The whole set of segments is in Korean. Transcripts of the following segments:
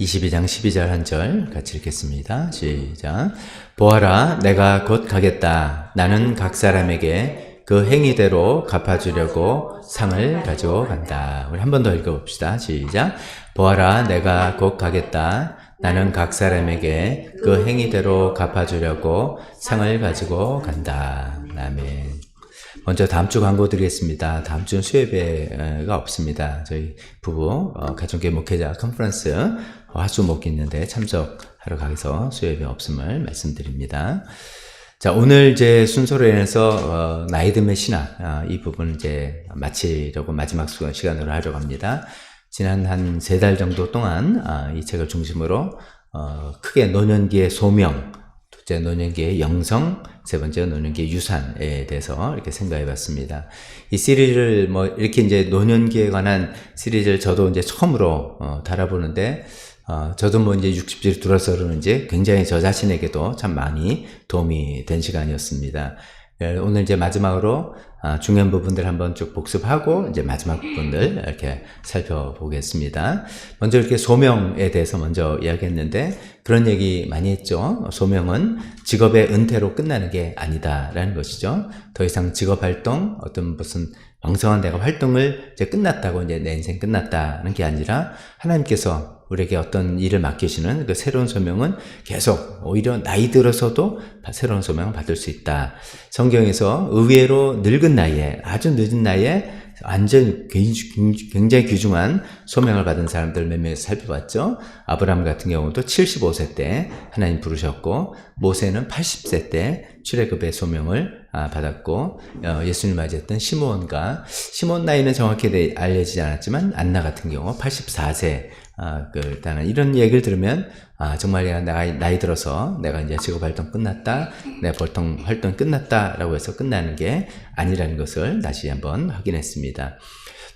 22장 12절 한 절 같이 읽겠습니다. 시작. 보아라, 내가 곧 가겠다. 나는 각 사람에게 그 행위대로 갚아주려고 상을 가지고 간다. 우리 한 번 더 읽어봅시다. 시작. 보아라, 내가 곧 가겠다. 나는 각 사람에게 그 행위대로 갚아주려고 상을 가지고 간다. 아멘. 먼저 다음 주 광고 드리겠습니다. 다음 주는 수예배가 없습니다. 저희 부부 어, 가정교회 목회자 컨퍼런스 화수 목이 있는데 참석하러 가서 수예배 없음을 말씀드립니다. 자 오늘 이제 순서로 인해서 어, 나이 듦의 신학 아, 이 부분 이제 마치려고 마지막 수- 시간으로 하려고 합니다. 지난 한 세 달 정도 동안 아, 이 책을 중심으로 어, 크게 노년기의 소명, 둘째 노년기의 영성, 세 번째 노년기의 유산에 대해서 이렇게 생각해 봤습니다. 이 시리즈를 뭐 이렇게 이제 노년기에 관한 시리즈를 저도 이제 처음으로 어, 달아보는데 어, 저도 뭐 이제 60질 들어서 그러는지 굉장히 저 자신에게도 참 많이 도움이 된 시간이었습니다. 예, 오늘 이제 마지막으로 아, 중요한 부분들 한번 쭉 복습하고 이제 마지막 부분들 이렇게 살펴보겠습니다. 먼저 이렇게 소명에 대해서 먼저 이야기했는데 그런 얘기 많이 했죠. 소명은 직업의 은퇴로 끝나는 게 아니다라는 것이죠. 더 이상 직업 활동 어떤 무슨 왕성한 내가 활동을 이제 끝났다고 이제 내 인생 끝났다는 게 아니라 하나님께서 우리에게 어떤 일을 맡기시는 그 새로운 소명은 계속 오히려 나이 들어서도 새로운 소명을 받을 수 있다. 성경에서 의외로 늙은 나이에 아주 늦은 나이에 완전 굉장히 귀중한 소명을 받은 사람들 몇명 살펴봤죠. 아브라함 같은 경우도 75세 때 하나님 부르셨고 모세는 80세 때 출애굽의 소명을 아, 받았고 어, 예수님 맞이했던 시몬과 시몬 나이는 정확히 내- 알려지지 않았지만 안나 같은 경우 84세 아, 그, 일단은 이런 얘기를 들으면, 아, 정말 내가 나이, 나이 들어서 내가 이제 직업 활동 끝났다, 내 보통 활동 끝났다라고 해서 끝나는 게 아니라는 것을 다시 한번 확인했습니다.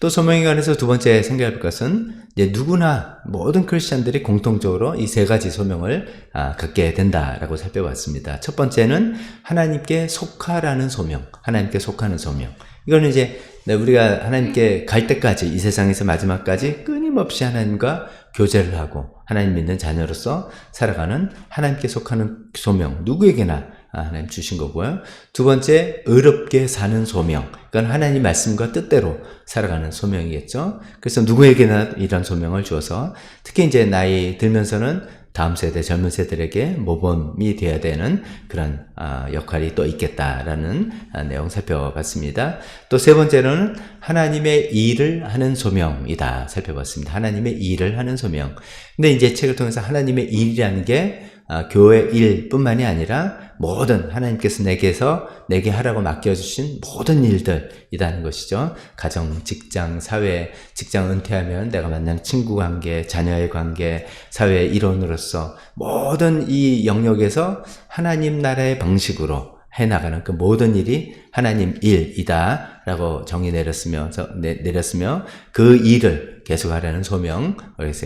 또 소명에 관해서 두 번째 생각할 것은 이제 누구나 모든 크리스천들이 공통적으로 이 세 가지 소명을 아, 갖게 된다라고 살펴봤습니다. 첫 번째는 하나님께 속하라는 소명, 하나님께 속하는 소명. 이거는 이제 네, 우리가 하나님께 갈 때까지 이 세상에서 마지막까지 끊임없이 하나님과 교제를 하고 하나님 믿는 자녀로서 살아가는 하나님께 속하는 소명 누구에게나 아, 하나님 주신 거고요. 두 번째 의롭게 사는 소명. 그건 하나님 말씀과 뜻대로 살아가는 소명이겠죠. 그래서 누구에게나 이런 소명을 주어서 특히 이제 나이 들면서는 다음 세대 젊은 세대에게 모범이 되어야 되는 그런 아, 역할이 또 있겠다라는 아, 내용 살펴봤습니다. 또 세 번째로는 하나님의 일을 하는 소명이다 살펴봤습니다. 하나님의 일을 하는 소명. 근데 이제 책을 통해서 하나님의 일이라는 게 아, 교회 일뿐만이 아니라 모든 하나님께서 내게서 내게 하라고 맡겨주신 모든 일들이라는 것이죠. 가정, 직장, 사회, 직장 은퇴하면 내가 만난 친구 관계, 자녀의 관계, 사회의 일원으로서 모든 이 영역에서 하나님 나라의 방식으로 해나가는 그 모든 일이 하나님 일이다라고 정의 내렸으며, 내렸으며 그 일을 계속하라는 소명을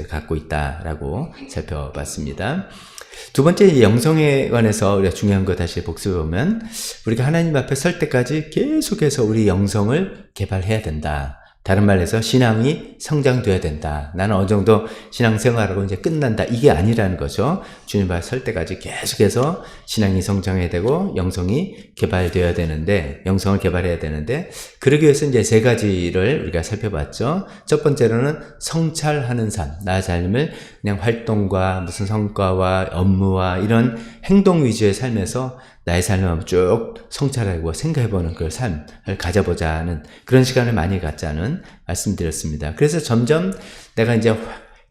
갖고 있다라고 살펴봤습니다. 두 번째 이 영성에 관해서 우리가 중요한 거 다시 복습해 보면 우리가 하나님 앞에 설 때까지 계속해서 우리 영성을 개발해야 된다. 다른 말로 해서 신앙이 성장돼야 된다. 나는 어느 정도 신앙생활하고 이제 끝난다. 이게 아니라는 거죠. 주님 앞에 설 때까지 계속해서 신앙이 성장해야 되고 영성이 개발되어야 되는데 영성을 개발해야 되는데 그러기 위해서 이제 세 가지를 우리가 살펴봤죠. 첫 번째로는 성찰하는 삶. 나 삶을 그냥 활동과 무슨 성과와 업무와 이런 행동 위주의 삶에서 나의 삶을 쭉 성찰하고 생각해보는 그 삶을 가져보자는 그런 시간을 많이 갖자는 말씀드렸습니다. 그래서 점점 내가 이제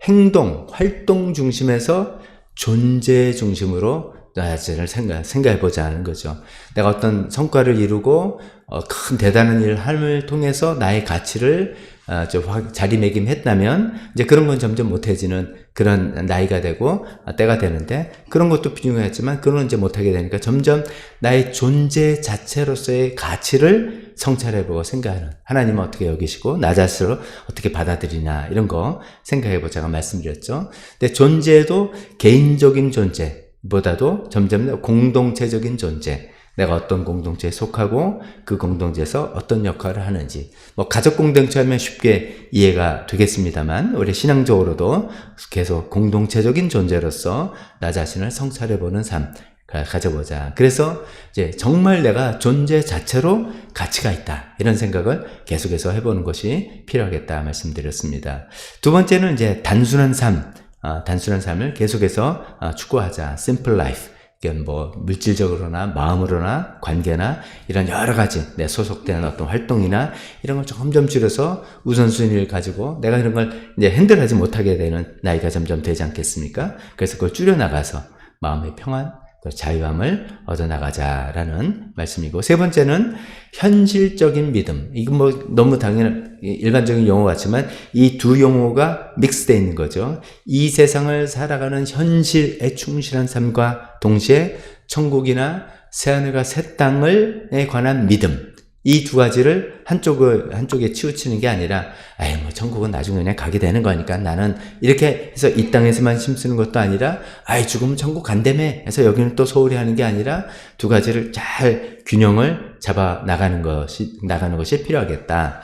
행동, 활동 중심에서 존재 중심으로 나 자신을 생각, 생각해보자 하는 거죠. 내가 어떤 성과를 이루고, 어, 큰 대단한 일을 함을 통해서 나의 가치를, 어, 자리매김했다면, 이제 그런 건 점점 못해지는 그런 나이가 되고, 아, 때가 되는데, 그런 것도 중요하지만, 그런 건 이제 못하게 되니까 점점 나의 존재 자체로서의 가치를 성찰해보고 생각하는, 하나님은 어떻게 여기시고, 나 자신을 어떻게 받아들이나, 이런 거 생각해보자가 말씀드렸죠. 근데 존재도 개인적인 존재, 보다도 점점 더 공동체적인 존재, 내가 어떤 공동체에 속하고 그 공동체에서 어떤 역할을 하는지 뭐 가족 공동체 하면 쉽게 이해가 되겠습니다만 우리 신앙적으로도 계속 공동체적인 존재로서 나 자신을 성찰해 보는 삶 가- 가져보자. 그래서 이제 정말 내가 존재 자체로 가치가 있다. 이런 생각을 계속해서 해보는 것이 필요하겠다 말씀드렸습니다. 두 번째는 이제 단순한 삶, 아, 단순한 삶을 계속해서 아, 추구하자. simple life. 뭐 물질적으로나 마음으로나 관계나 이런 여러 가지 내 소속되는 어떤 활동이나 이런 걸 점점 줄여서 우선순위를 가지고 내가 이런 걸 이제 핸들하지 못하게 되는 나이가 점점 되지 않겠습니까? 그래서 그걸 줄여나가서 마음의 평안, 또 자유함을 얻어나가자라는 말씀이고 세 번째는 현실적인 믿음. 이건 뭐 너무 당연한 일반적인 용어 같지만 이 두 용어가 믹스되어 있는 거죠. 이 세상을 살아가는 현실에 충실한 삶과 동시에 천국이나 새하늘과 새 땅을에 관한 믿음. 이 두 가지를 한쪽을, 한쪽에 치우치는 게 아니라, 아이, 뭐, 천국은 나중에 그냥 가게 되는 거니까 나는 이렇게 해서 이 땅에서만 힘쓰는 것도 아니라, 아이, 죽으면 천국 간다며 해서 여기는 또 소홀히 하는 게 아니라 두 가지를 잘 균형을 잡아 나가는 것이, 나가는 것이 필요하겠다.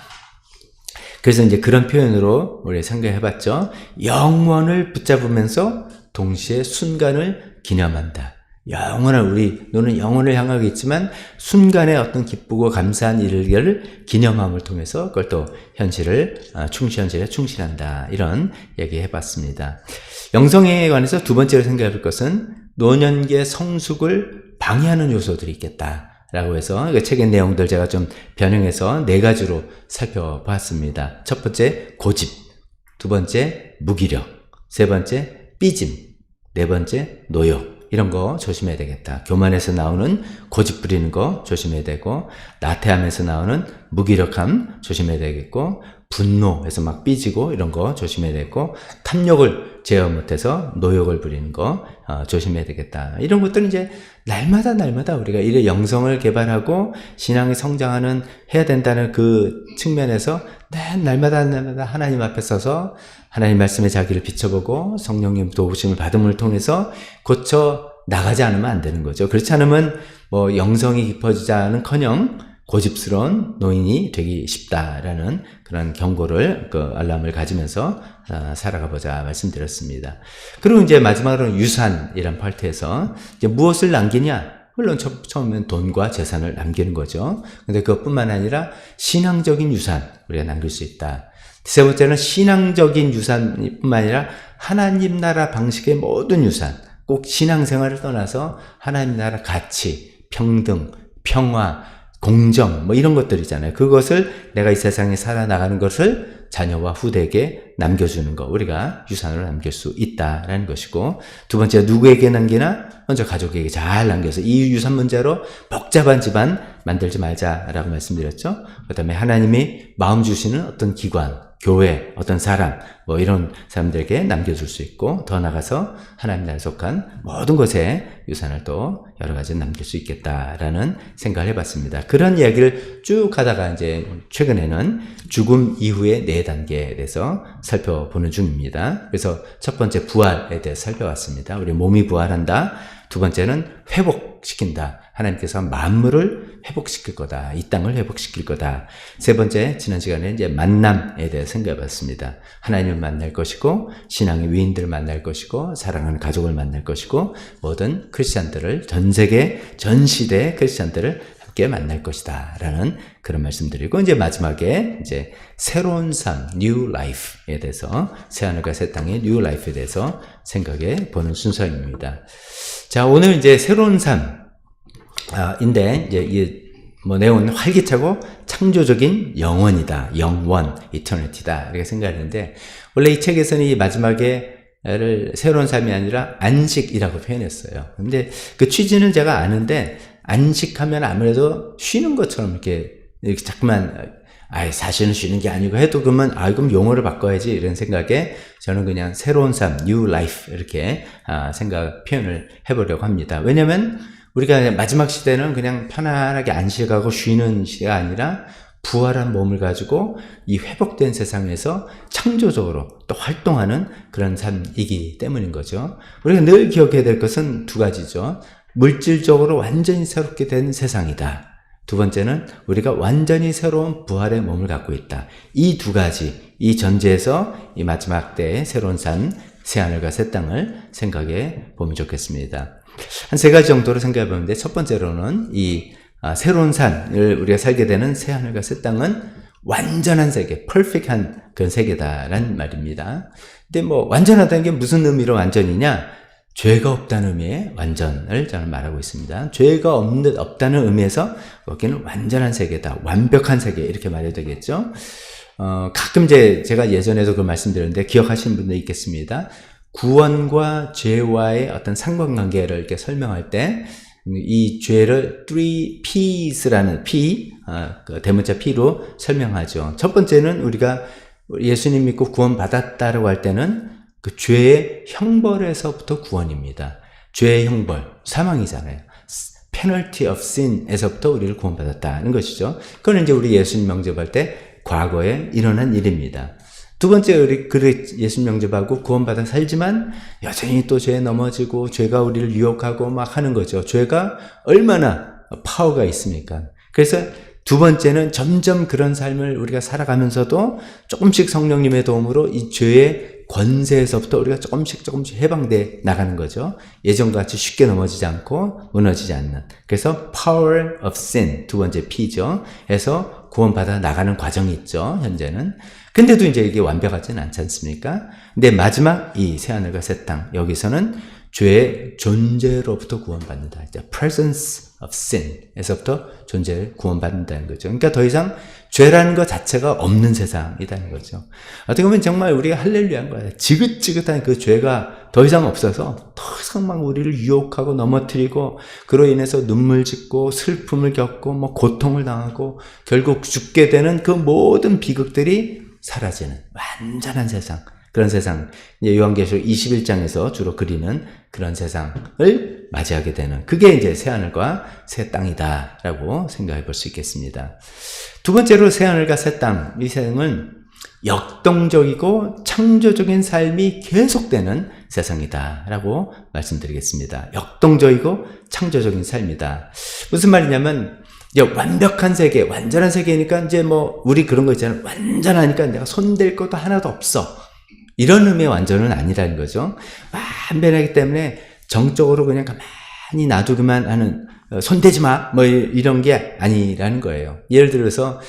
그래서 이제 그런 표현으로 우리 생각해 봤죠. 영원을 붙잡으면서 동시에 순간을 기념한다. 영원한 우리 너는 영혼을 향하고 있지만 순간의 어떤 기쁘고 감사한 일을 기념함을 통해서 그걸 또 현실을 아, 충실 현실에 충실한다 이런 얘기 해봤습니다. 영성에 관해서 두 번째로 생각해 볼 것은 노년기의 성숙을 방해하는 요소들이 있겠다. 라고 해서 그 책의 내용들 제가 좀 변형해서 네 가지로 살펴봤습니다. 첫 번째 고집, 두 번째 무기력, 세 번째 삐짐, 네 번째 노역. 이런 거 조심해야 되겠다. 교만에서 나오는 고집 부리는 거 조심해야 되고, 나태함에서 나오는 무기력함 조심해야 되겠고, 분노해서 막 삐지고 이런 거 조심해야 되고, 탐욕을 제어 못해서 노역을 부리는 거 어, 조심해야 되겠다. 이런 것들은 이제 날마다 날마다 우리가 이래 영성을 개발하고 신앙이 성장하는 해야 된다는 그 측면에서 네, 날마다 날마다 하나님 앞에 서서 하나님 말씀에 자기를 비춰보고 성령님 도우심을 받음을 통해서 고쳐 나가지 않으면 안 되는 거죠. 그렇지 않으면 뭐 영성이 깊어지자는 커녕 고집스러운 노인이 되기 쉽다라는 그런 경고를 그 알람을 가지면서 아, 살아가 보자 말씀드렸습니다. 그리고 이제 마지막으로 유산이란 파트에서 이제 무엇을 남기냐? 물론 처, 처음엔 돈과 재산을 남기는 거죠. 근데 그것뿐만 아니라 신앙적인 유산 우리가 남길 수 있다. 세 번째는 신앙적인 유산뿐만 아니라 하나님 나라 방식의 모든 유산, 꼭 신앙생활을 떠나서 하나님 나라 가치, 평등, 평화, 공정, 뭐 이런 것들이잖아요. 그것을 내가 이 세상에 살아나가는 것을 자녀와 후대에게 남겨주는 것. 우리가 유산으로 남길 수 있다라는 것이고. 두 번째, 누구에게 남기나? 먼저 가족에게 잘 남겨서 이 유산 문제로 복잡한 집안 만들지 말자라고 말씀드렸죠. 그 다음에 하나님이 마음 주시는 어떤 기관, 교회, 어떤 사람, 뭐 이런 사람들에게 남겨줄 수 있고, 더 나가서 하나님 나라에 속한 모든 것에 유산을 또 여러 가지 남길 수 있겠다라는 생각을 해봤습니다. 그런 이야기를 쭉 하다가 이제 최근에는 죽음 이후의 네 단계에 대해서 살펴보는 중입니다. 그래서 첫 번째 부활에 대해 살펴봤습니다. 우리 몸이 부활한다. 두 번째는 회복시킨다. 하나님께서 만물을 회복시킬 거다. 이 땅을 회복시킬 거다. 세 번째, 지난 시간에 이제 만남에 대해 생각해 봤습니다. 하나님을 만날 것이고, 신앙의 위인들을 만날 것이고, 사랑하는 가족을 만날 것이고, 모든 크리스찬들을, 전 세계, 전 시대 크리스찬들을 함께 만날 것이다. 라는 그런 말씀 드리고, 이제 마지막에 이제 새로운 삶, new life에 대해서, 새하늘과 새 땅의 new life에 대해서 생각해 보는 순서입니다. 자, 오늘 이제 새로운 삶, 아, 인데, 이제, 이, 뭐, 내용은 활기차고 창조적인 영원이다. 영원, 이터니티다. 이렇게 생각하는데, 원래 이 책에서는 이 마지막에 를 새로운 삶이 아니라 안식이라고 표현했어요. 근데 그 취지는 제가 아는데, 안식하면 아무래도 쉬는 것처럼 이렇게, 이렇게 자꾸만, 아 사실은 쉬는 게 아니고 해도 그러면, 아, 그럼 용어를 바꿔야지. 이런 생각에 저는 그냥 새로운 삶, new life. 이렇게, 아, 생각, 표현을 해보려고 합니다. 왜냐면, 우리가 마지막 시대는 그냥 편안하게 안식하고 쉬는 시대가 아니라 부활한 몸을 가지고 이 회복된 세상에서 창조적으로 또 활동하는 그런 삶이기 때문인 거죠. 우리가 늘 기억해야 될 것은 두 가지죠. 물질적으로 완전히 새롭게 된 세상이다. 두 번째는 우리가 완전히 새로운 부활의 몸을 갖고 있다. 이 두 가지, 이 전제에서 이 마지막 때의 새로운 산, 새하늘과 새 땅을 생각해 보면 좋겠습니다. 한 세 가지 정도로 생각해 보는데 첫 번째로는 이 아, 새로운 산을 우리가 살게 되는 새 하늘과 새 땅은 완전한 세계, 퍼펙트한 그런 세계다라는 말입니다. 근데 뭐 완전하다는 게 무슨 의미로 완전이냐? 죄가 없다는 의미의 완전을 저는 말하고 있습니다. 죄가 없는, 없다는 의미에서 여기는 완전한 세계다. 완벽한 세계. 이렇게 말해야 되겠죠. 어, 가끔 이제 제가 예전에도 그 말씀드렸는데 기억하시는 분도 있겠습니다. 구원과 죄와의 어떤 상관관계를 이렇게 설명할 때 이 죄를 three Ps라는 P, 아, 그 대문자 P로 설명하죠. 첫 번째는 우리가 예수님 믿고 구원 받았다라고 할 때는 그 죄의 형벌에서부터 구원입니다. 죄의 형벌, 사망이잖아요. penalty of sin에서부터 우리를 구원받았다는 것이죠. 그건 이제 우리 예수님 명접할 때 과거에 일어난 일입니다. 두 번째 우리 그래 예수 명접하고 구원받아 살지만 여전히 또 죄에 넘어지고 죄가 우리를 유혹하고 막 하는 거죠. 죄가 얼마나 파워가 있습니까? 그래서 두 번째는 점점 그런 삶을 우리가 살아가면서도 조금씩 성령님의 도움으로 이 죄의 권세에서부터 우리가 조금씩 조금씩 해방돼 나가는 거죠. 예전같이 쉽게 넘어지지 않고 무너지지 않는. 그래서 power of sin 두 번째 P죠. 해서 구원받아 나가는 과정이 있죠. 현재는. 근데도 이제 이게 완벽하지는 않지 않습니까? 근데 마지막 이 새하늘과 새 땅 여기서는 죄의 존재로부터 구원받는다. 이제 presence of sin에서부터 존재를 구원받는다는 거죠. 그러니까 더 이상 죄라는 것 자체가 없는 세상이라는 거죠. 어떻게 보면 정말 우리가 할렐루야한 거예요. 지긋지긋한 그 죄가 더 이상 없어서 더 이상 막 우리를 유혹하고 넘어뜨리고 그로 인해서 눈물 짓고 슬픔을 겪고 뭐 고통을 당하고 결국 죽게 되는 그 모든 비극들이 사라지는 완전한 세상. 그런 세상, 이제 요한계시록 21장에서 주로 그리는 그런 세상을 맞이하게 되는 그게 이제 새하늘과 새 땅이다라고 생각해 볼 수 있겠습니다. 두 번째로 새하늘과 새 땅, 이 세상은 역동적이고 창조적인 삶이 계속되는 세상이다라고 말씀드리겠습니다. 역동적이고 창조적인 삶이다. 무슨 말이냐면 이제 완벽한 세계, 완전한 세계니까 이제 뭐 우리 그런 거 있잖아요. 완전하니까 내가 손댈 것도 하나도 없어. 이런 의미의 완전은 아니라는 거죠. 완벽하기 때문에 정적으로 그냥 가만히 놔두기만 하는 어, 손대지 마. 뭐 이런 게 아니라는 거예요. 예를 들어서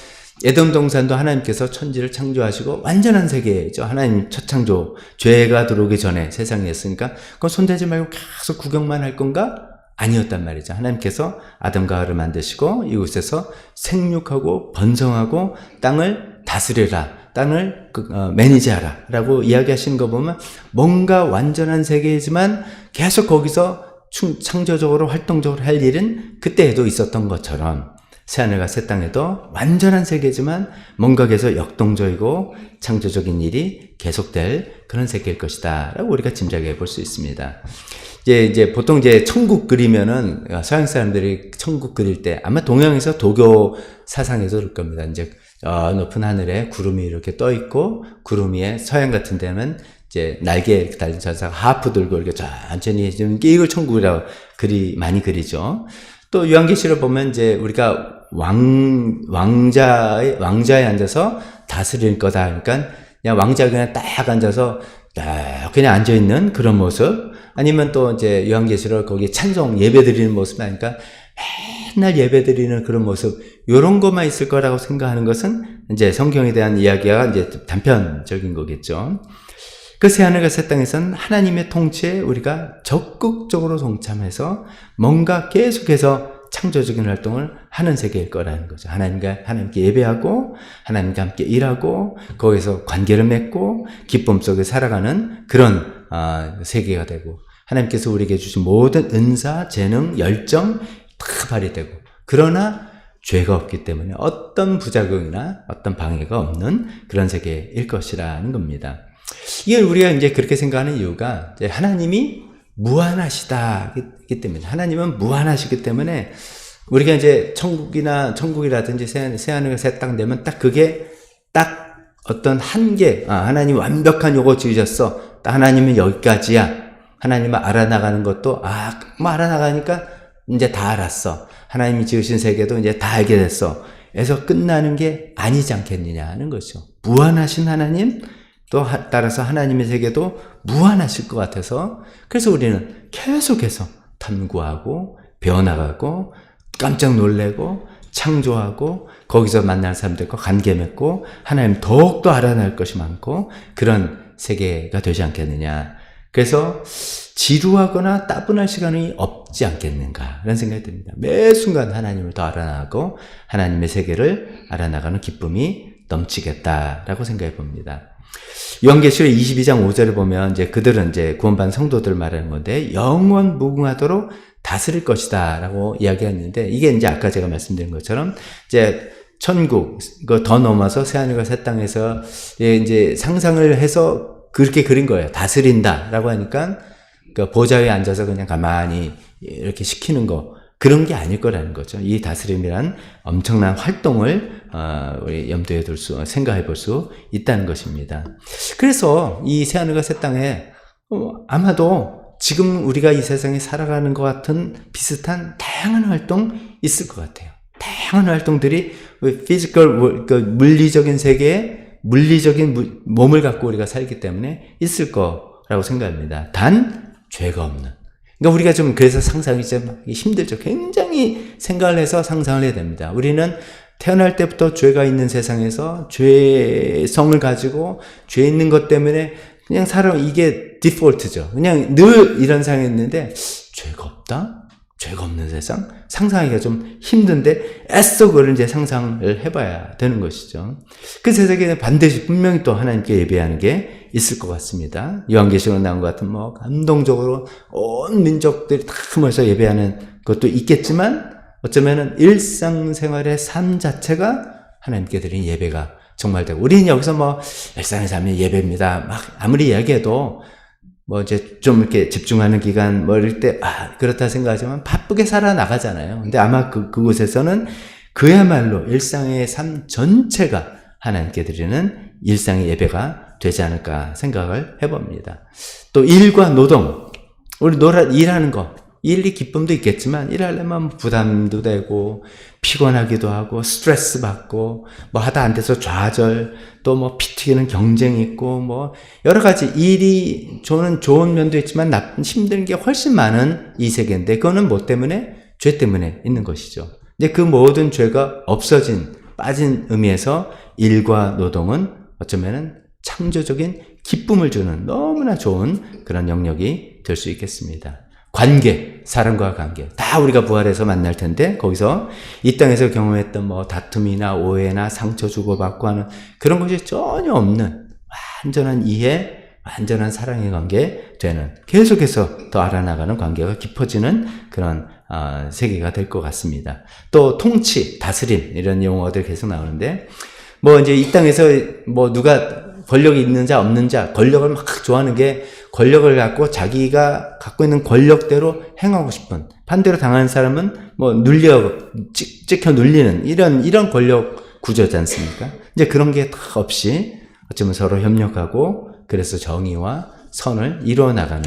에돔 동산도 하나님께서 천지를 창조하시고 완전한 세계죠. 하나님 첫 창조 죄가 들어오기 전에 세상이었으니까 그건 손대지 말고 계속 구경만 할 건가? 아니었단 말이죠. 하나님께서 아담과 하를 만드시고 이곳에서 생육하고 번성하고 땅을 다스려라. 땅을 그, 어, 매니지하라 라고 이야기하시는 거 보면 뭔가 완전한 세계이지만 계속 거기서 창조적으로 활동적으로 할 일은 그때에도 있었던 것처럼 새하늘과 새 땅에도 완전한 세계지만 뭔가 계속 역동적이고 창조적인 일이 계속될 그런 세계일 것이다 라고 우리가 짐작해 볼 수 있습니다. 이제, 이제 보통 이제 천국 그리면은 서양 사람들이 천국 그릴 때 아마 동양에서 도교 사상에서 그럴 겁니다. 이제 어, 높은 하늘에 구름이 이렇게 떠 있고 구름 위에 서양 같은 데는 이제 날개 달린 천사가 하프 들고 이렇게 천천히 게 이걸 천국이라고 그리 많이 그리죠. 또 요한계시를 보면 이제 우리가 왕 왕자의 왕자에 앉아서 다스릴 거다. 그러니까 그냥 왕자가 그냥 딱 앉아서 딱 그냥 앉아 있는 그런 모습. 아니면 또 이제 요한계시를 거기 찬송 예배 드리는 모습 아니까 맨날 예배 드리는 그런 모습, 요런 것만 있을 거라고 생각하는 것은 이제 성경에 대한 이야기가 이제 단편적인 거겠죠. 그 새하늘과 새 땅에서는 하나님의 통치에 우리가 적극적으로 동참해서 뭔가 계속해서 창조적인 활동을 하는 세계일 거라는 거죠. 하나님과 하나님께 예배하고 하나님과 함께 일하고 거기서 관계를 맺고 기쁨 속에 살아가는 그런 어, 세계가 되고 하나님께서 우리에게 주신 모든 은사, 재능, 열정 다 발휘되고. 그러나 죄가 없기 때문에 어떤 부작용이나 어떤 방해가 없는 그런 세계일 것이라는 겁니다. 이게 우리가 이제 그렇게 생각하는 이유가 하나님이 무한하시다기 때문에 하나님은 무한하시기 때문에 우리가 이제 천국이나 천국이라든지 새하늘 새 땅 되면 딱 그게 딱 어떤 한계 아, 하나님 완벽한 요거 지으셨어. 하나님은 여기까지야. 하나님을 알아나가는 것도 아, 뭐 알아나가니까 이제 다 알았어. 하나님이 지으신 세계도 이제 다 알게 됐어. 에서 끝나는 게 아니지 않겠느냐 하는 거죠. 무한하신 하나님, 또 하- 따라서 하나님의 세계도 무한하실 것 같아서 그래서 우리는 계속해서 탐구하고 배워나가고 깜짝 놀래고 창조하고 거기서 만날 사람들과 관계 맺고 하나님 더욱더 알아낼 것이 많고 그런 세계가 되지 않겠느냐. 그래서 지루하거나 따분할 시간이 없지 않겠는가 그런 생각이 듭니다. 매 순간 하나님을 더 알아나가고 하나님의 세계를 알아나가는 기쁨이 넘치겠다라고 생각해 봅니다. 요한계시록 22장 5절을 보면 이제 그들은 이제 구원받은 성도들 말하는 건데 영원 무궁하도록 다스릴 것이다라고 이야기했는데 이게 이제 아까 제가 말씀드린 것처럼 이제 천국 그 더 넘어서 새 하늘과 새 땅에서 예, 이제 상상을 해서 그렇게 그린 거예요. 다스린다라고 하니까 그 보좌 위에 앉아서 그냥 가만히 이렇게 시키는 거 그런 게 아닐 거라는 거죠. 이 다스림이란 엄청난 활동을 어, 우리 염두에 둘 수, 생각해 볼 수 있다는 것입니다. 그래서 이 새하늘과 새 땅에 어, 아마도 지금 우리가 이 세상에 살아가는 것 같은 비슷한 다양한 활동 있을 것 같아요. 다양한 활동들이 피지컬 그 물리적인 세계에 물리적인 무- 몸을 갖고 우리가 살기 때문에 있을 거라고 생각합니다. 단 죄가 없는. 그러니까 우리가 좀 그래서 상상이 좀 힘들죠. 굉장히 생각을 해서 상상을 해야 됩니다. 우리는 태어날 때부터 죄가 있는 세상에서 죄성을 가지고 죄 있는 것 때문에 그냥 살아 이게 디폴트죠. 그냥 늘 이런 상황이 있는데 죄가 없다? 죄가 없는 세상? 상상하기가 좀 힘든데 애써 그걸 이제 상상을 해봐야 되는 것이죠. 그 세상에 반드시 분명히 또 하나님께 예배하는 게 있을 것 같습니다. 요한계시록 나온 것 같은 뭐 감동적으로 온 민족들이 다 모여서 예배하는 것도 있겠지만 어쩌면은 일상생활의 삶 자체가 하나님께 드린 예배가 정말 되고 우리는 여기서 뭐 일상에서 하면 예배입니다. 막 아무리 이야기해도 뭐 이제 좀 이렇게 집중하는 기간 뭐 이럴 때 아 그렇다 생각하지만 바쁘게 살아 나가잖아요. 근데 아마 그 그곳에서는 그야말로 일상의 삶 전체가 하나님께 드리는 일상의 예배가 되지 않을까 생각을 해봅니다. 또 일과 노동 우리 놀아 일하는 거 일이 기쁨도 있겠지만 일하려면 부담도 되고 피곤하기도 하고 스트레스 받고 뭐 하다 안 돼서 좌절 또 뭐 피튀기는 경쟁이 있고 뭐 여러 가지 일이 저는 좋은 면도 있지만 나쁜 힘든 게 훨씬 많은 이 세계인데 그거는 뭐 때문에 죄 때문에 있는 것이죠. 근데 그 모든 죄가 없어진 빠진 의미에서 일과 노동은 어쩌면은 창조적인 기쁨을 주는 너무나 좋은 그런 영역이 될 수 있겠습니다. 관계, 사람과 관계. 다 우리가 부활해서 만날 텐데, 거기서 이 땅에서 경험했던 뭐 다툼이나 오해나 상처 주고받고 하는 그런 것이 전혀 없는 완전한 이해, 완전한 사랑의 관계 되는, 계속해서 더 알아나가는 관계가 깊어지는 그런 어, 세계가 될 것 같습니다. 또 통치, 다스림, 이런 용어들 계속 나오는데, 뭐 이제 이 땅에서 뭐 누가 권력이 있는 자 없는 자 권력을 막 좋아하는 게 권력을 갖고 자기가 갖고 있는 권력대로 행하고 싶은 반대로 당하는 사람은 뭐 눌려 찍, 찍혀 눌리는 이런 이런 권력 구조지 않습니까? 이제 그런 게 다 없이 어쩌면 서로 협력하고 그래서 정의와 선을 이루어 나가는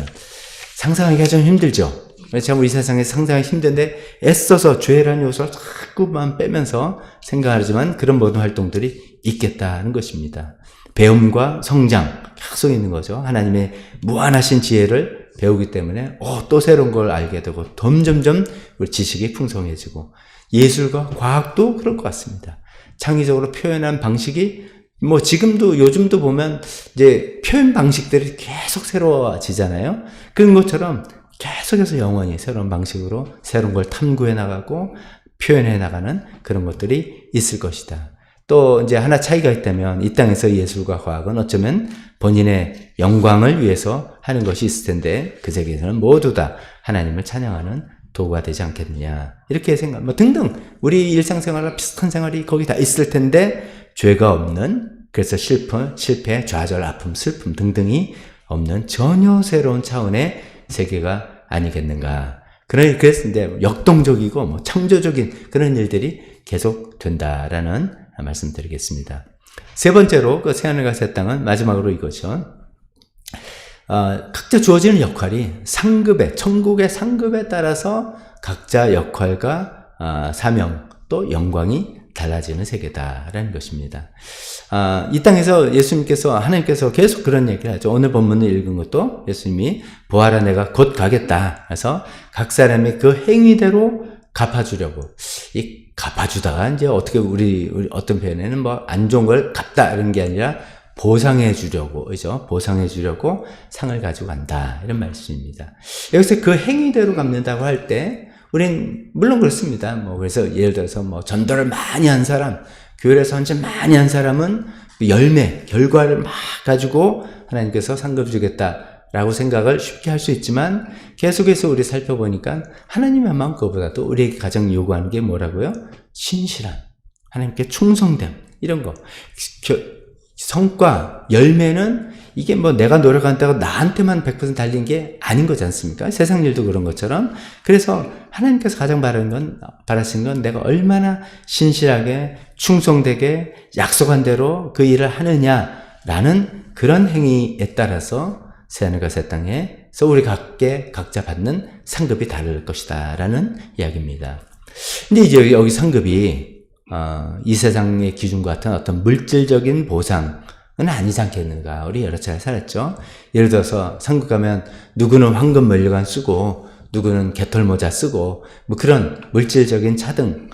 상상하기가 좀 힘들죠. 참 우리 세상에 상상하기 힘든데 애써서 죄라는 요소를 자꾸만 빼면서 생각하지만 그런 모든 활동들이 있겠다는 것입니다. 배움과 성장 계속 있는 거죠. 하나님의 무한하신 지혜를 배우기 때문에 어, 또 새로운 걸 알게 되고 점점점 우리 지식이 풍성해지고 예술과 과학도 그럴 것 같습니다. 창의적으로 표현한 방식이 뭐 지금도 요즘도 보면 이제 표현 방식들이 계속 새로워지잖아요. 그런 것처럼 계속해서 영원히 새로운 방식으로 새로운 걸 탐구해 나가고 표현해 나가는 그런 것들이 있을 것이다. 또 이제 하나 차이가 있다면 이 땅에서 예술과 과학은 어쩌면 본인의 영광을 위해서 하는 것이 있을 텐데 그 세계에서는 모두 다 하나님을 찬양하는 도구가 되지 않겠느냐 이렇게 생각 뭐 등등 우리 일상생활과 비슷한 생활이 거기 다 있을 텐데 죄가 없는 그래서 실패, 실패, 좌절, 아픔, 슬픔 등등이 없는 전혀 새로운 차원의 세계가 아니겠는가. 그래서 이제 역동적이고 뭐 창조적인 그런 일들이 계속 된다라는 말씀 드리겠습니다. 세 번째로 그 새하늘과 새 땅은 마지막으로 이거죠. 어, 각자 주어지는 역할이 상급에, 천국의 상급에 따라서 각자 역할과 어, 사명 또 영광이 달라지는 세계다라는 것입니다. 아, 이 땅에서 예수님께서 하나님께서 계속 그런 얘기를 하죠. 오늘 본문을 읽은 것도 예수님이 보아라 내가 곧 가겠다. 그래서 각 사람의 그 행위대로 갚아주려고 이 갚아주다가 이제 어떻게 우리, 우리 어떤 표현에는 뭐 안 좋은 걸 갚다 이런 게 아니라 보상해 주려고 그죠? 보상해 주려고 상을 가지고 간다 이런 말씀입니다. 여기서 그 행위대로 갚는다고 할 때 우린 물론 그렇습니다. 뭐 그래서 예를 들어서 뭐 전도를 많이 한 사람, 교회에서 헌신 많이 한 사람은 그 열매, 결과를 막 가지고 하나님께서 상급 주겠다 라고 생각을 쉽게 할 수 있지만 계속해서 우리 살펴보니까 하나님의 마음 그보다도 우리에게 가장 요구하는 게 뭐라고요? 신실함, 하나님께 충성됨 이런 거. 겨- 성과, 열매는 이게 뭐 내가 노력한다고 나한테만 100% 달린 게 아닌 거지 않습니까? 세상 일도 그런 것처럼. 그래서 하나님께서 가장 바라는 건, 바라시는 건 내가 얼마나 신실하게, 충성되게, 약속한 대로 그 일을 하느냐라는 그런 행위에 따라서 새하늘과 새 땅에서 우리 각계 각자 받는 상급이 다를 것이다. 라는 이야기입니다. 근데 이제 여기 상급이 어, 이 세상의 기준과 같은 어떤 물질적인 보상은 아니지 않겠는가. 우리 여러 차례 살았죠. 예를 들어서 상급 가면 누구는 황금 면류관 쓰고 누구는 개털 모자 쓰고 뭐 그런 물질적인 차등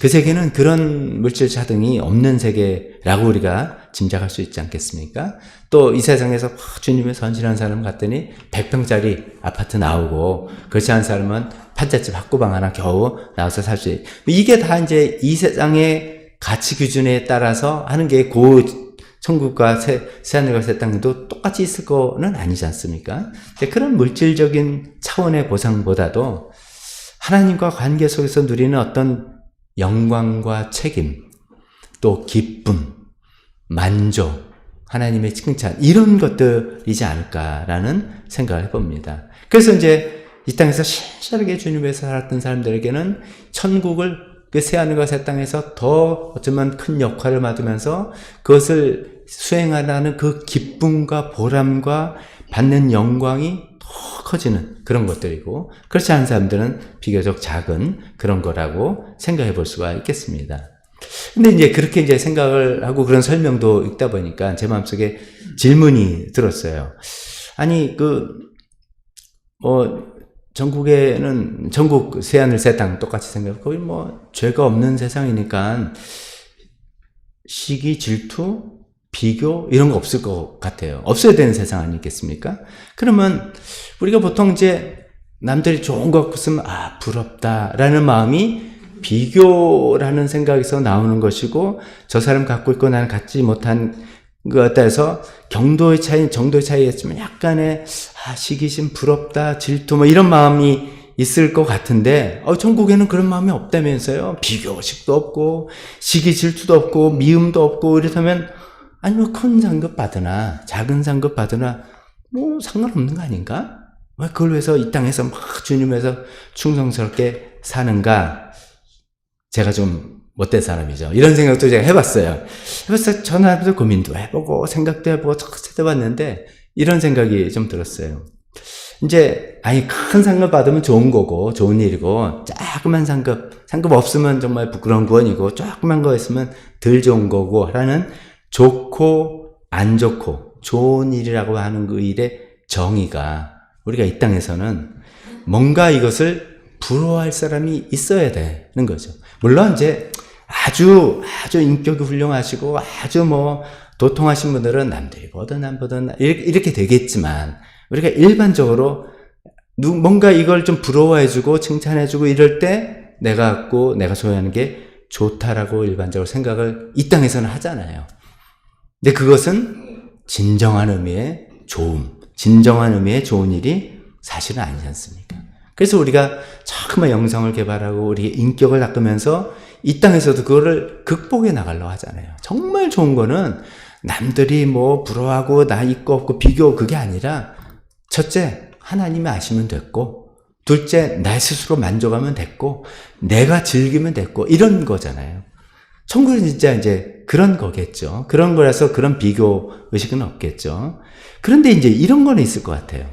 그 세계는 그런 물질 차등이 없는 세계라고 우리가 짐작할 수 있지 않겠습니까? 또 이 세상에서 막 주님의 선실한 사람 갔더니 100평짜리 아파트 나오고 그렇지 않은 사람은 판잣집 학구방 하나 겨우 나와서 살 수 있. 이게 다 이제 이 세상의 가치 기준에 따라서 하는 게 고 천국과 새, 새하늘과 새 땅도 똑같이 있을 거는 아니지 않습니까? 그런 물질적인 차원의 보상보다도 하나님과 관계 속에서 누리는 어떤 영광과 책임, 또 기쁨, 만족, 하나님의 칭찬, 이런 것들이지 않을까라는 생각을 해봅니다. 그래서 이제 이 땅에서 신실하게 주님 위해서 살았던 사람들에게는 천국을 그 새하늘과 새 땅에서 더 어쩌면 큰 역할을 맡으면서 그것을 수행하라는 그 기쁨과 보람과 받는 영광이 더 커지는 그런 것들이고 그렇지 않은 사람들은 비교적 작은 그런 거라고 생각해 볼 수가 있겠습니다. 근데 이제 그렇게 이제 생각을 하고 그런 설명도 읽다 보니까 제 마음속에 질문이 들었어요. 아니 그 뭐 전국에는 전국 새하늘 새 땅 똑같이 생각 거의 뭐 죄가 없는 세상이니까 시기 질투 비교 이런 거 없을 것 같아요. 없어야 되는 세상 아니겠습니까? 그러면 우리가 보통 이제 남들이 좋은 거 갖고 있으면 아 부럽다라는 마음이 비교라는 생각에서 나오는 것이고 저 사람 갖고 있고 나는 갖지 못한 것에 따라서 경도의 차이, 정도의 차이였지만 약간의 아, 시기심, 부럽다, 질투 뭐 이런 마음이 있을 것 같은데 어, 전국에는 그런 마음이 없다면서요. 비교식도 없고 시기 질투도 없고 미움도 없고 이렇다면 아니 뭐큰 상급 받으나 작은 상급 받으나 뭐 상관없는 거 아닌가? 왜 그걸 위해서 이 땅에서 막 주님에서 충성스럽게 사는가? 제가 좀 못된 사람이죠. 이런 생각도 제가 해봤어요. 해봤어 전화도 고민도 해보고 생각도 해보고 찾아봤는데 이런 생각이 좀 들었어요. 이제 아니 큰 상급 받으면 좋은 거고 좋은 일이고 조그만 상급 상급 없으면 정말 부끄러운 구원이고 조그만 거 있으면 덜 좋은 거고 하는 좋고 안 좋고 좋은 일이라고 하는 그 일의 정의가 우리가 이 땅에서는 뭔가 이것을 부러워할 사람이 있어야 되는 거죠. 물론 이제 아주 아주 인격이 훌륭하시고 아주 뭐 도통하신 분들은 남들이 보든 남 보든 이렇게, 되겠지만 우리가 일반적으로 누, 뭔가 이걸 좀 부러워해주고 칭찬해주고 이럴 때 내가 갖고 내가 소유하는 게 좋다라고 일반적으로 생각을 이 땅에서는 하잖아요. 근데 그것은 진정한 의미의 좋음, 진정한 의미의 좋은 일이 사실은 아니지 않습니까? 그래서 우리가 자꾸만 영성을 개발하고 우리 인격을 닦으면서 이 땅에서도 그거를 극복해 나가려고 하잖아요. 정말 좋은 거는 남들이 뭐 부러워하고 나 있고 없고 비교 그게 아니라 첫째 하나님이 아시면 됐고 둘째 나 스스로 만족하면 됐고 내가 즐기면 됐고 이런 거잖아요. 천국은 진짜 이제 그런 거겠죠. 그런 거라서 그런 비교 의식은 없겠죠. 그런데 이제 이런 거는 있을 것 같아요.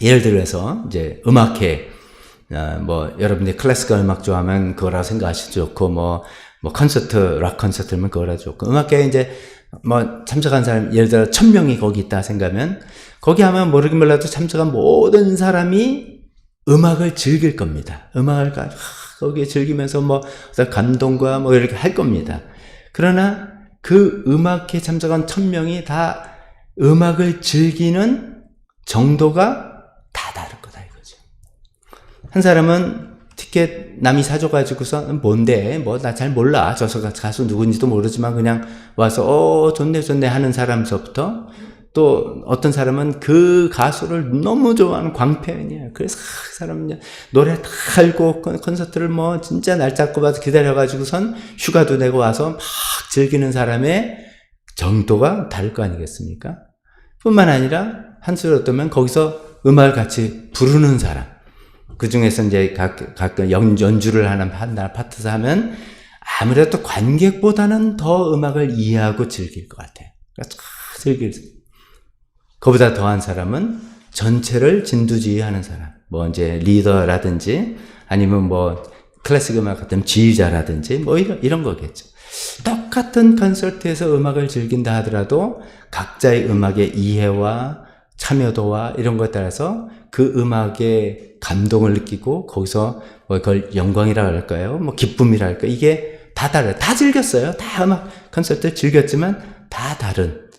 예를 들어서 이제 음악회, 어, 뭐 여러분들이 클래식컬 음악 좋아하면 그거라 생각하시죠. 좋고 뭐, 뭐 콘서트, 락 콘서트면 그거라 좋고 음악회에 이제 뭐 참석한 사람 예를 들어 천 명이 거기 있다 생각하면 거기 하면 모르긴 몰라도 참석한 모든 사람이 음악을 즐길 겁니다. 음악을 거기에 즐기면서 뭐 어떤 감동과 뭐 이렇게 할 겁니다. 그러나 그 음악회 참석한 천 명이 다 음악을 즐기는 정도가 다 다를 거다 이거죠. 한 사람은 티켓 남이 사줘가지고서 뭔데 뭐 나 잘 몰라 저 가수 누군지도 모르지만 그냥 와서 어 좋네 좋네 하는 사람서부터 또 어떤 사람은 그 가수를 너무 좋아하는 광팬이야. 그래서 이제 노래 다 알고 콘- 콘서트를 뭐 진짜 날 잡고 봐서 기다려가지고선 휴가도 내고 와서 막 즐기는 사람의 정도가 다를 거 아니겠습니까? 뿐만 아니라 한술 어떠면 거기서 음악을 같이 부르는 사람. 그 중에서 이제 각, 가끔 연, 연주를 하는 한날 파트에서 하면 아무래도 관객보다는 더 음악을 이해하고 즐길 것 같아요. 그러니까 쫙 즐길 수. 그보다 더한 사람은 전체를 진두지휘하는 사람. 뭐 이제 리더라든지 아니면 뭐 클래식 음악 같은 지휘자라든지 뭐 이런, 이런 거겠죠. 똑같은 콘서트에서 음악을 즐긴다 하더라도 각자의 음악의 이해와 참여도와 이런 것에 따라서 그 음악의 감동을 느끼고 거기서 뭐 그걸 영광이라 할까요? 뭐 기쁨이라 할까? 이게 다 달라요. 다 즐겼어요. 다 음악 콘서트 즐겼지만 다 다른.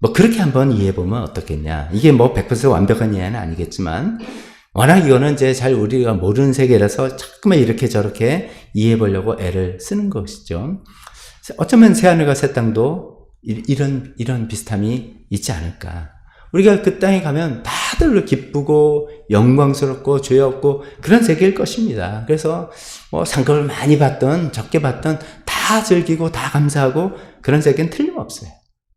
뭐 그렇게 한번 이해해 보면 어떻겠냐. 이게 뭐 100% 완벽한 이해는 아니겠지만 워낙 이거는 이제 잘 우리가 모르는 세계라서 자꾸만 이렇게 저렇게 이해해 보려고 애를 쓰는 것이죠. 어쩌면 새하늘과 새 땅도 이- 이런 이런 비슷함이 있지 않을까. 우리가 그 땅에 가면 다들 기쁘고 영광스럽고 죄 없고 그런 세계일 것입니다. 그래서 뭐 상급을 많이 받던 적게 받던 다 즐기고 다 감사하고 그런 세계는 틀림없어요.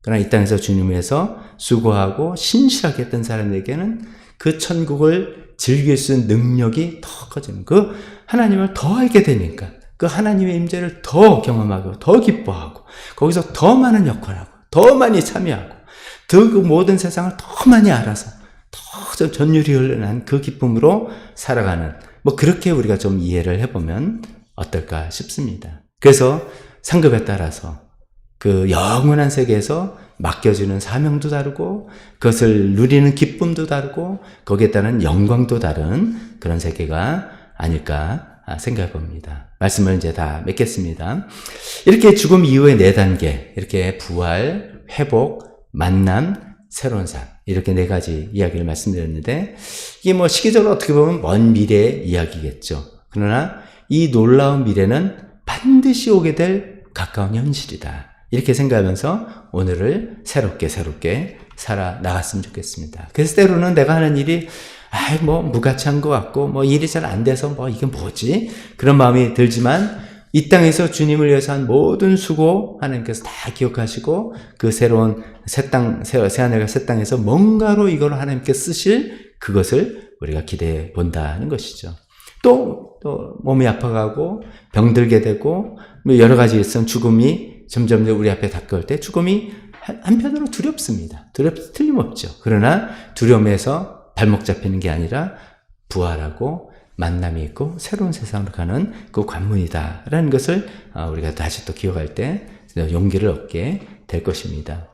그러나 이 땅에서 주님 위해서 수고하고 신실하게 했던 사람에게는 그 천국을 즐길 수 있는 능력이 더 커지는 그 하나님을 더 알게 되니까 그 하나님의 임재를 더 경험하고 더 기뻐하고 거기서 더 많은 역할을 하고 더 많이 참여하고 더 그 모든 세상을 더 많이 알아서 더 전율이 흘러난 그 기쁨으로 살아가는 뭐 그렇게 우리가 좀 이해를 해보면 어떨까 싶습니다. 그래서 상급에 따라서 그 영원한 세계에서 맡겨주는 사명도 다르고 그것을 누리는 기쁨도 다르고 거기에 따른 영광도 다른 그런 세계가 아닐까 생각해 봅니다. 말씀을 이제 다 맺겠습니다. 이렇게 죽음 이후의 네 단계, 이렇게 부활, 회복, 만남, 새로운 삶. 이렇게 네 가지 이야기를 말씀드렸는데, 이게 뭐 시기적으로 어떻게 보면 먼 미래의 이야기겠죠. 그러나 이 놀라운 미래는 반드시 오게 될 가까운 현실이다. 이렇게 생각하면서 오늘을 새롭게 새롭게 살아 나갔으면 좋겠습니다. 그래서 때로는 내가 하는 일이 아이 뭐 무가치한 것 같고 뭐 일이 잘 안 돼서 뭐 이게 뭐지 그런 마음이 들지만 이 땅에서 주님을 위해서 한 모든 수고 하나님께서 다 기억하시고 그 새로운 새 땅, 새, 새 하늘과 새 땅에서 뭔가로 이걸 하나님께 쓰실 그것을 우리가 기대해 본다는 것이죠. 또, 또 몸이 아파가고 병들게 되고 뭐 여러 가지 있으면 죽음이 점점 우리 앞에 다가올 때 죽음이 한- 한편으로 두렵습니다. 두렵 틀림없죠. 그러나 두려움에서 발목 잡히는 게 아니라 부활하고 만남이 있고 새로운 세상으로 가는 그 관문이다라는 것을 어, 우리가 다시 또 기억할 때 용기를 얻게 될 것입니다.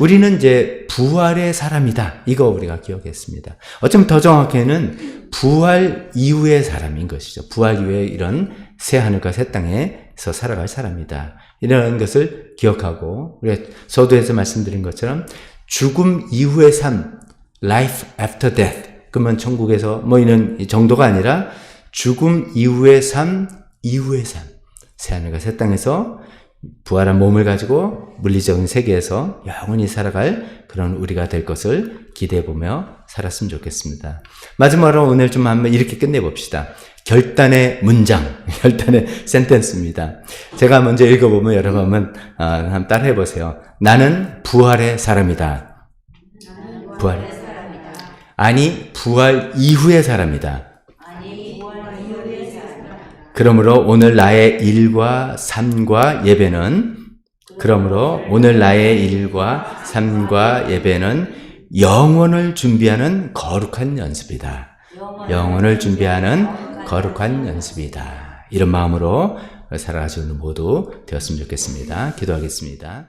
우리는 이제 부활의 사람이다. 이거 우리가 기억했습니다. 어쩌면 더 정확히는 부활 이후의 사람인 것이죠. 부활 이후에 이런 새 하늘과 새 땅에서 살아갈 사람이다. 이런 것을 기억하고 우리가 서두에서 말씀드린 것처럼 죽음 이후의 삶, life after death. 그러면 천국에서 뭐 이런 정도가 아니라 죽음 이후의 삶, 이후의 삶. 새하늘과 새 땅에서 부활한 몸을 가지고 물리적인 세계에서 영원히 살아갈 그런 우리가 될 것을 기대해 보며 살았으면 좋겠습니다. 마지막으로 오늘 좀 한번 이렇게 끝내 봅시다. 결단의 문장, 결단의 센텐스입니다. 제가 먼저 읽어보면 여러분 한번, 어, 한번 따라해 보세요. 나는 부활의 사람이다. 부활. 아니, 부활 이후의 사람이다. 그러므로 오늘 나의 일과 삶과 예배는 그러므로 오늘 나의 일과 삶과 예배는 영혼을 준비하는 거룩한 연습이다. 영혼을 준비하는 거룩한 연습이다. 이런 마음으로 살아가시는 모두 되었으면 좋겠습니다. 기도하겠습니다.